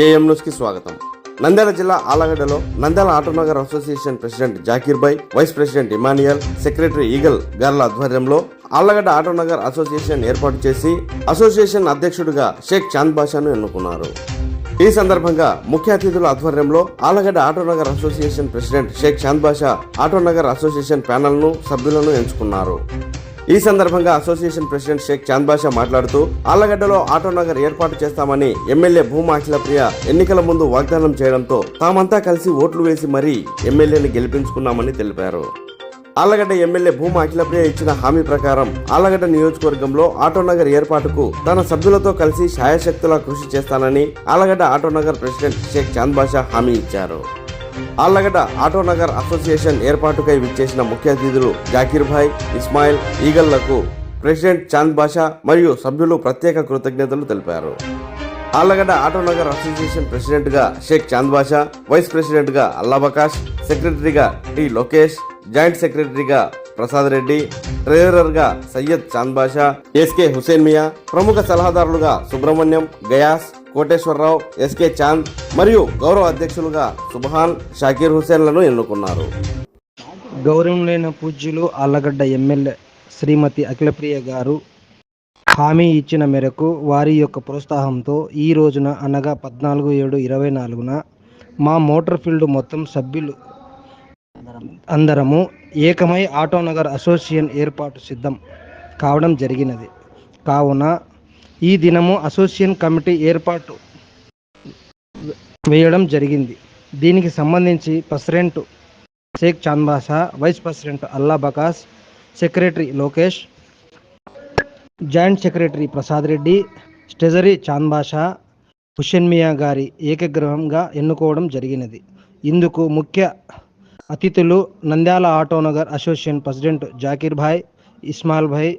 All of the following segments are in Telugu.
కేఎం న్యూస్కి స్వాగతం. నంద్యాల జిల్లా ఆలగడ్డలో Nandyal Autonagar association president Zakir Bhai vice president Emmanuel secretary eagle గార్ల ఆధ్వర్యంలో ఆళ్ళగడ్డ ఆటోనగర్ అసోసియేషన్ ఏర్పాటు చేసి అసోసియేషన్ అధ్యక్షుడిగా షేక్ చాంద్ బాషాను ఎన్నుకున్నారు. ఈ సందర్భంగా ముఖ్య అతిథుల ఆధ్వర్యంలో Allagadda Autonagar association president Sheikh Chand Basha Autonagar association ప్యానల్ను సభ్యులను ఎంచుకున్నారు. ఈ సందర్భంగా అసోసియేషన్ ప్రెసిడెంట్ షేక్ చాంద్ బాషా మాట్లాడుతూ ఆళ్ళగడ్డలో ఆటోనగర్ ఏర్పాటు చేస్తామని ఎమ్మెల్యే భూమా అఖిలప్రియ ఎన్నికల ముందు వాగ్దానం చేయడంతో తామంతా కలిసి ఓట్లు వేసి మరీ ఎమ్మెల్యేని గెలిపించుకున్నామని తెలిపారు. ఆళ్ళగడ్డ ఎమ్మెల్యే భూమా అఖిలప్రియ ఇచ్చిన హామీ ప్రకారం ఆళ్ళగడ్డ నియోజకవర్గంలో ఆటోనగర్ ఏర్పాటుకు తన సభ్యులతో కలిసి శాయశక్తులా కృషి చేస్తానని ఆళ్ళగడ్డ ఆటోనగర్ ప్రెసిడెంట్ షేక్ చాంద్ బాషా హామీ ఇచ్చారు. ఆళ్ళగడ్డ ఆటోనగర్ అసోసియేషన్ ఏర్పాటుకై విచ్చేసిన ముఖ్య అతిథులు జాకీర్భాయ్ ఇస్మాయిల్ ఈగల్లకు ప్రెసిడెంట్ చాంద్ బాషా మరియు సభ్యులు ప్రత్యేక కృతజ్ఞతలు తెలిపారు. ఆళ్ళగడ్డ ఆటోనగర్ అసోసియేషన్ ప్రెసిడెంట్గా షేక్ చాంద్ బాషా వైస్ ప్రెసిడెంట్గా అల్లాబకాష్ సెక్రటరీగా టి లోకేష్ జాయింట్ సెక్రటరీగా ప్రసాద్ రెడ్డి ట్రెజరర్గా సయ్యద్ చాంద్ బాషా ఎస్కే హుసేన్ మియా ప్రముఖ సలహాదారులుగా సుబ్రహ్మణ్యం గయాస్ కోటేశ్వరరావు ఎస్కే చాంద్ మరియు గౌరవ అధ్యక్షులుగా సుబహాన్ షాకీర్ హుసేన్లను ఎన్నుకున్నారు. గౌరవనీయ పూజ్యులు ఆళ్ళగడ్డ ఎమ్మెల్యే శ్రీమతి అఖిలప్రియ గారు హామీ ఇచ్చిన మేరకు వారి యొక్క ప్రోత్సాహంతో ఈ రోజున అనగా పద్నాలుగు ఏడు ఇరవై నాలుగున మా మోటార్ ఫీల్డ్ మొత్తం సభ్యులు అందరము ఏకమై ఆటోనగర్ అసోసియేషన్ ఏర్పాటు సిద్ధం కావడం జరిగినది. కావున ఈ దినము అసోసియేషన్ కమిటీ ఏర్పాటు వేయడం జరిగింది. దీనికి సంబంధించి president Sheikh Chandbasha vice president Allah Baksh secretary Lokesh joint secretary Prasad Reddy treasury Chandbasha Basha Miya గారి ఏకగ్రహంగా ఎన్నుకోవడం జరిగినది. ఇందుకు ముఖ్య అతిథులు నంద్యాల ఆటోనగర్ అసోసియేషన్ ప్రెసిడెంట్ జాకీర్ భాయ్ ఇస్మాల్ భాయ్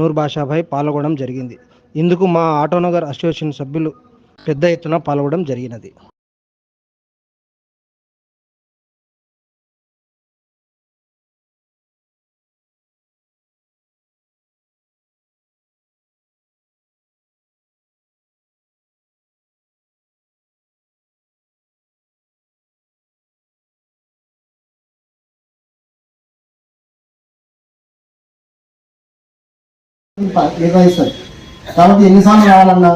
నూర్ భాయ్ పాల్గొనడం జరిగింది. ఇందుకు మా ఆటోనగర్ అసోసియేషన్ సభ్యులు పెద్ద ఎత్తున పాల్గొనడం జరిగినది. నిర్వహిస్తారు కాబట్టి ఎన్నిసార్లు రావాలన్నా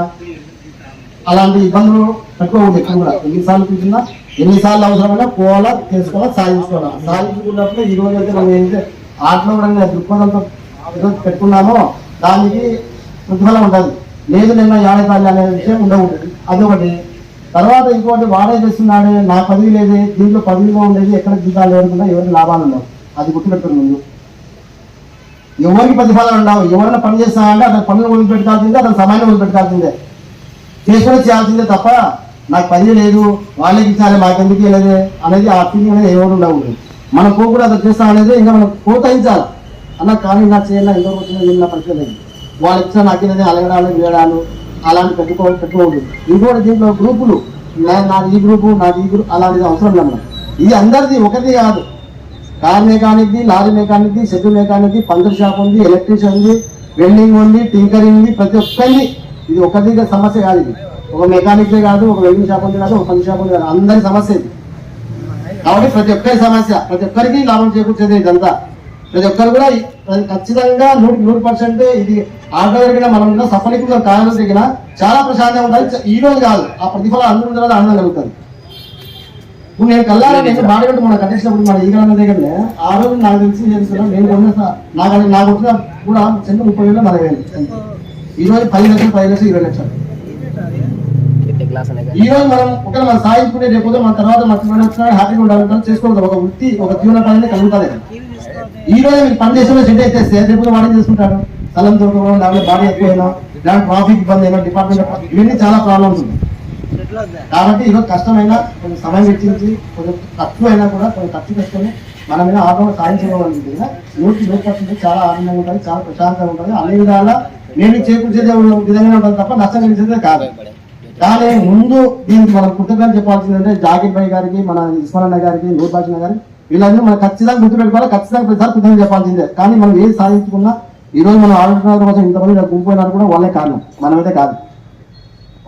అలాంటి ఇబ్బందులు పెట్టుకోకూడదు ఎక్కడ కూడా. ఎన్నిసార్లు కూర్చున్నా ఎన్నిసార్లు అవసరమైనా పోవాలా తెలుసుకోవాలా సాధించుకోవాలా. సాధించుకున్నప్పుడు ఈ రోజు అయితే మనం ఏంటంటే ఆటలో కూడా దృక్పథంతో ఈరోజు పెట్టుకున్నామో దానికి ప్రతిఫలం ఉంటుంది. లేదు నిన్న యాడతాలి అనే విషయం ఉండకూడదు. అదొకటి తర్వాత ఇంకోటి వాడే చేస్తున్నాడే నా పదవి లేదే దీంట్లో పదవిగా ఉండేది ఎక్కడ జీతాలు అనుకున్నా ఎవరికి లాభాలు ఉండవు. అది గుర్తుపెట్టుకుని ముందు. ఎవరికి ప్రతిఫలం ఉండవు? ఎవరైనా పని చేస్తానంటే అతను పనులు వదిలిపెట్టాల్సిందే అతను సమయాన్ని వదిలిపెట్టాల్సిందే చేసుకుని చేయాల్సిందే తప్ప నాకు పని లేదు వాళ్ళకి ఇచ్చారు మాకెందుకు లేదు అనేది ఆ ఫీలింగ్ అనేది ఎవరు ఉండవు మనం పోకుండా అతను చేస్తాం అనేది ఇంకా మనం ప్రోత్సహించాలి. అన్న కానీ నాకు చేయాలి ఎందుకు వచ్చిన ఏం నా పరిస్థితి లేదు. వాళ్ళు ఇచ్చిన నాకు అనేది అలగడాలు వేయడాలు అలాంటి పెట్టుకో పెట్టుకోవద్దు ఇంకోటి దీంట్లో గ్రూపులు నా- నాది ఈ గ్రూపు నాది ఈ గ్రూప్ అలాంటిది అవసరం లేదు ఇది అందరిది ఒకటి కాదు. Car mechanic lorry mechanic schedule mechanic puncture shop ఉంది ఎలక్ట్రీషియన్ ఉంది వెల్డింగ్ ఉంది టింకరింగ్ ఉంది ప్రతి ఒక్కరిది. ఇది ఒకటి సమస్య కాదు ఇది. ఒక మెకానిక్లే కాదు ఒక వెల్డింగ్ షాప్ ఉంది కాదు ఒక పంచర్ షాప్ ఉంది కాదు. అందరి సమస్య ఇది. కాబట్టి ప్రతి ఒక్కరి సమస్య. ప్రతి ఒక్కరికి లాభం చేకూర్చేది ఇదంతా. ప్రతి ఒక్కరు కూడా ఖచ్చితంగా నూటికి నూరు పర్సెంట్ ఇది ఆటో జరిగిన మనం ఉన్న సఫలీకృత కాలంలో చాలా ప్రశాంతంగా ఉంటుంది. ఈ రోజు కాదు ఆ ప్రతిఫలం అందుకున్న తర్వాత ఆనందం కలుగుతుంది. ఇప్పుడు నేను కల్లారా నేను బాడగట్టు మన కట్టేసినప్పుడు మన ఈగల దగ్గరనే ఆ రోజు నాకు తెలిసి చేస్తున్నా నేను కొన్న నాకు నాకు వచ్చిన కూడా చెంత ముప్పై వేలు నలభై వేలు. ఈ రోజు పది లక్షలు పది లక్షలు ఇరవై లక్షలు. ఈ రోజు మనం ఒకవేళ మనం సాధించుకునే రేపు మన తర్వాత మన హ్యాపీగా ఉండాలంటే చేసుకోవద్దు ఒక వృత్తి ఒక జీవనోపాధి కలుగుతుంది ఈ రోజు మీరు పని చేసిన సెట్ అయితే రేపు వాడే చేసుకుంటాడు స్థలం దొరకడం లేకపోతే బాడీ ఎక్కువైనా లేకపోతే ట్రాఫిక్ ఇబ్బంది అయినా డిపార్ట్మెంట్ ఇవన్నీ చాలా ప్రాబ్లమ్స్ ఉన్నాయి కాబట్టి ఈరోజు కష్టమైనా కొంచెం సమయం వెచ్చించి కొంచెం తక్కువ అయినా కూడా కొంచెం ఖర్చు పెట్టుకొని మన మీద ఆటో సాధించగలుగుతుంది నూటి నూరు పర్సెంట్ చాలా ఆనందంగా ఉంటుంది చాలా ప్రశాంతంగా ఉంటుంది. అన్ని విధాలా నేను చేకూర్చేదే విధంగా ఉంటుంది తప్ప నష్టం కలిసేదే కాదు. కానీ ముందు దీనికి మనం కృతజ్ఞత చెప్పాల్సిందంటే జాకిర్ భాయ్ గారికి మన ఇస్మాన్ గారికి నూర్బాచిన గారికి వీళ్ళందరూ మనం ఖచ్చితంగా గుర్తుపెట్టుకోవాలి ఖచ్చితంగా ప్రతిసారి కృతజ్ఞత చెప్పాల్సిందే. కానీ మనం ఏది సాధించుకున్నా ఈ రోజు మనం ఆడుతున్న కోసం ఇంతమంది గుంపు అయినారు కూడా వాళ్ళే కారణం. మనమైతే కాదు.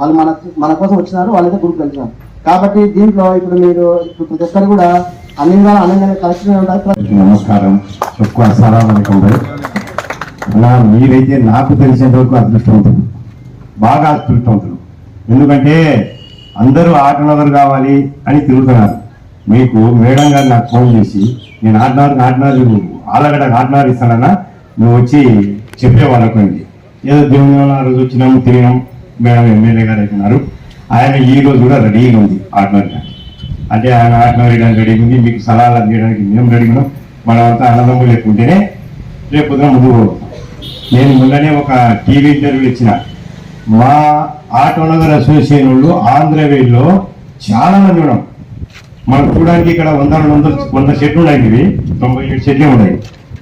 వాళ్ళు మన మన కోసం వచ్చినారు వాళ్ళైతే గ్రూప్ కలిసినారు. కాబట్టి దీంట్లో ఇప్పుడు మీరు ఇప్పుడు ప్రతి ఒక్కరు కూడా అన్ని విధాలు కలిసి కలెక్షన్ నమస్కారం. ఎక్కువ అసలు అలా మీరైతే నాకు తెలిసినంత వరకు అదృష్టవంతులు. బాగా అదృష్టవంతులు. ఎందుకంటే అందరూ ఆటనగర్ కావాలి అని తిరుగుతున్నారు. మీకు మేడం గారు నాకు ఫోన్ చేసి నేను ఆటనగర్ ఆటనగర్ ఆలగడ ఆటనగర్ ఇస్తానన్నా నువ్వు వచ్చి చెప్పేవాళ్ళకు అండి ఏదో దేవుని రోజు వచ్చినాము తిరిగినాం మేడం ఎమ్మెల్యే గారు ఉన్నారు ఆయన ఈ రోజు కూడా రెడీగా ఉంది ఆటనగర్ అంటే ఆయన ఆటనగర్ రెడీగా ఉంది మీకు సలహాలు అందించడానికి మేము రెడీ ఉన్నాం మనమంతా ఆనందం లేకుంటేనే రేపు పొద్దున ముందుకు పోతాం. నేను మొన్ననే ఒక టీవీ ఇంటర్వ్యూ ఇచ్చిన. మా ఆటోనగర్ అసోసియేషన్ వాళ్ళు ఆంధ్రవేల్లో చాలా మంది ఉన్నాం మనం చూడడానికి ఇక్కడ వంద రెండు వందల వంద చెట్లు ఉన్నాయి ఇవి. తొంభై ఏడు చెట్లే ఉన్నాయి.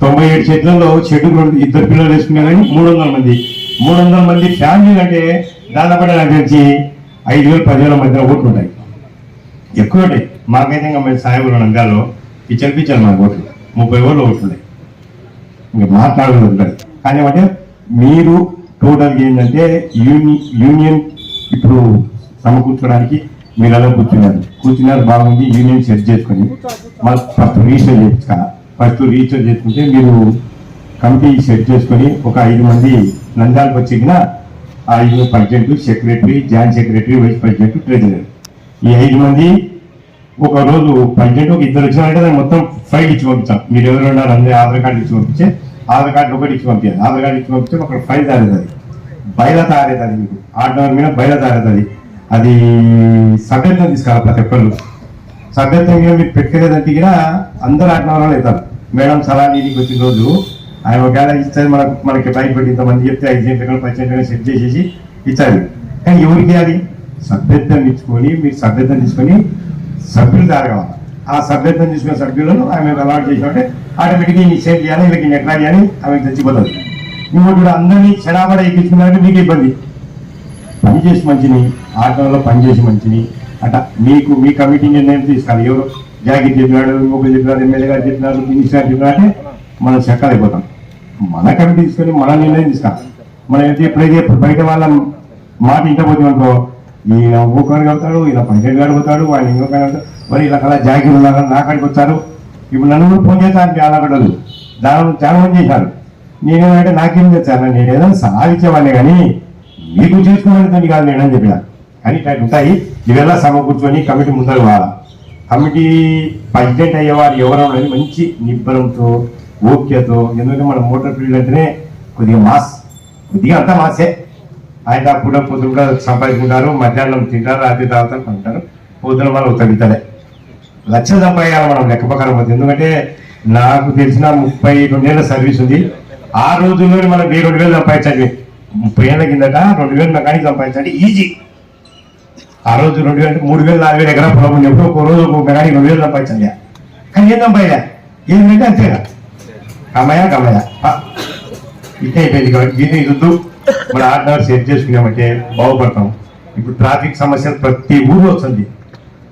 తొంభై ఏడు చెట్లలో చెట్టు ఇద్దరు పిల్లలు వేసుకున్నారు కానీ మూడు వందల మంది. మూడు వందల మంది ఫ్యామిలీ అంటే దాదాపు నాకు తెలిసి ఐదు వేలు పదివేల మధ్యలో ఓట్లు ఉన్నాయి. ఎక్కువ ఉంటాయి మాకైతే ఇంకా మేము సాయబుల నంగాలో పిచ్చర్ పిచ్చర్ మాకు ఓట్లు. ముప్పై ఓట్లు ఓట్లున్నాయి ఇంకా మాట్లాడదు ఉండదు కానీ అంటే మీరు టోటల్ ఏంటంటే యూని యూనియన్ ఇప్పుడు సమకూర్చడానికి మీరు అలా కూర్చున్నారు. కూర్చున్నారు బాగుంది యూనియన్ సెట్ చేసుకొని మళ్ళీ ఫస్ట్ రిజిస్టర్ చేయించుకోవాలి ఫస్ట్ రిజిస్టర్ చేసుకుంటే మీరు కమిటీ సెట్ చేసుకొని ఒక ఐదు మంది నంద్యాలకు వచ్చిన ఆ ఐదు president secretary joint secretary vice president treasurer. ఈ ఐదు మంది ఒక రోజు ప్రెసిడెంట్ ఒక ఇద్దరు వచ్చినారంటే దాన్ని మొత్తం ఫైల్ ఇచ్చి పంపించాం. మీరు ఎవరు ఉన్నారు అందరి ఆధార్ కార్డు ఇచ్చి పంపించే ఆధార్ కార్డు ఒకటి ఇచ్చి పంపించాలి ఆధార్ కార్డు ఇచ్చి పంపిస్తే ఒక ఫైల్ తయారవుతుంది. బయట అది మీకు. ఆర్డర్ మీద బయట తయారవుతుంది. అది సభ్యత్వం తీసుకోవాలి ప్రతి ఒక్కళ్ళు. సభ్యత్వం మీద మీరు పెట్టుకునేదంటే కూడా అందరు ఆడిన అవుతారు. మేడం సలా నీటికి వచ్చిన రోజు ఆయన ఒకవేళ ఇస్తారు మనకు మనకి భయపడి ఇంతమంది చెప్తే ఐదు సెంటర్ పది సెంటర్ సెట్ చేసేసి ఇచ్చారు. కానీ ఎవరికి అది? సభ్యత్వం ఇచ్చుకొని మీరు సభ్యత్వం తీసుకొని సభ్యులు తయారు ఆ సభ్యత్వం తీసుకున్న సభ్యులను ఆమె అలవాటు చేసినట్టే ఆటోమేటిక్గా ఈ సేవ్ చేయాలి వీళ్ళకి ఎట్లా చేయాలి ఆమెకు తెచ్చిపోతుంది ఇంకోటి కూడా అందరినీ చెడాబడ ఎక్కించుకున్నారంటే మీకు ఇబ్బంది. పనిచేసి మంచిని ఆటోలో పనిచేసి మంచిని అట మీకు మీ కమిటీ నిర్ణయం తీసుకోవాలి. ఎవరు జాగిర్ చెప్పినాడు ఇంకొకరు చెప్పినారు ఎమ్మెల్యే గారు చెప్పినారు మినిస్టర్ గారు చెప్పినారు అంటే మనం చెక్కలు అయిపోతాం మన కమిటీ తీసుకొని మన నిర్ణయం తీసుకోవాలి మనం ఎంత ఎప్పుడైతే బయట వాళ్ళ మాట ఇంట అనుకో ఈయన ఒక్కొక్కరు అవుతాడు ఈయన పంచాయతీ గారు పోతాడు వాళ్ళు ఇంకొక మరి ఇలా కలా జాగిర్ ఉన్నారు నా కాడికి వచ్చారు ఇప్పుడు నన్ను కూడా ఫోన్ చేస్తాను అలా పడదు దాని చాలా మంది చేశారు. నేనేమంటే నాకేం తెచ్చాను నేను ఏదైనా సలహా కానీ మీకు చేసుకోవడానికి కాదు నేను అని చెప్పిన. కానీ ఇట్లా ఉంటాయి. ఇవెల్లా సమకూర్చొని కమిటీ ముందర వాళ్ళ కమిటీ ప్రెసిడెంట్ అయ్యేవారు ఎవరో మంచి నిబ్బరంతో ఓక్యతో ఎందుకంటే మన మోటార్ ఫీల్డ్ అంటేనే కొద్దిగా మాస్. కొద్దిగా అంతా మాసే. ఆయన కూడా పొద్దు కూడా సంపాదించుకుంటారు మధ్యాహ్నం తింటారు రాత్రి తాగుతారు కొంటారు పొద్దున వాళ్ళు తగ్గుతారే లక్షలు సంపాదించాలి మనం లెక్క ప్రకారం పోతే ఎందుకంటే నాకు తెలిసిన ముప్పై రెండేళ్ళ సర్వీస్ ఉంది. ఆ రోజుల్లోనే మనం వెయ్యి రెండు వేలు సంపాదించాలి. ముప్పై ఏళ్ళ కిందట రెండు వేలు మెకానిక్ సంపాదించాలి. ఈజీ. ఆ రోజు రెండు వేలు మూడు వేలు నాలుగు వేలు ఎకరా పొలం ఎప్పుడో ఒక రోజు ఒక మెకానిక్ రెండు వేలు సంపాదించాలి. కానీ ఏం సంపాదించా ఏంటంటే అంతేగా. కమయా కమయా. ఇదే అయిపోయింది కాబట్టి దీన్ని ఇద్దు మన ఆర్డర్ సెట్ చేసుకున్నామంటే బాగుపడతాం. ఇప్పుడు ట్రాఫిక్ సమస్యలు ప్రతి ఊరు వస్తుంది.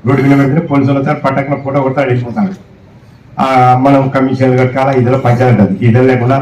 రోడ్డు కిలోమీటర్ పోలీసులు వస్తారు పట్టకన ఫోటో కొడతాడు వెళ్ళిపోతాడు ఆ, మనం కమిషన్ కట్టాలా ఇదిలో పంచాయతీ ఉంటుంది ఇదే లేకుండా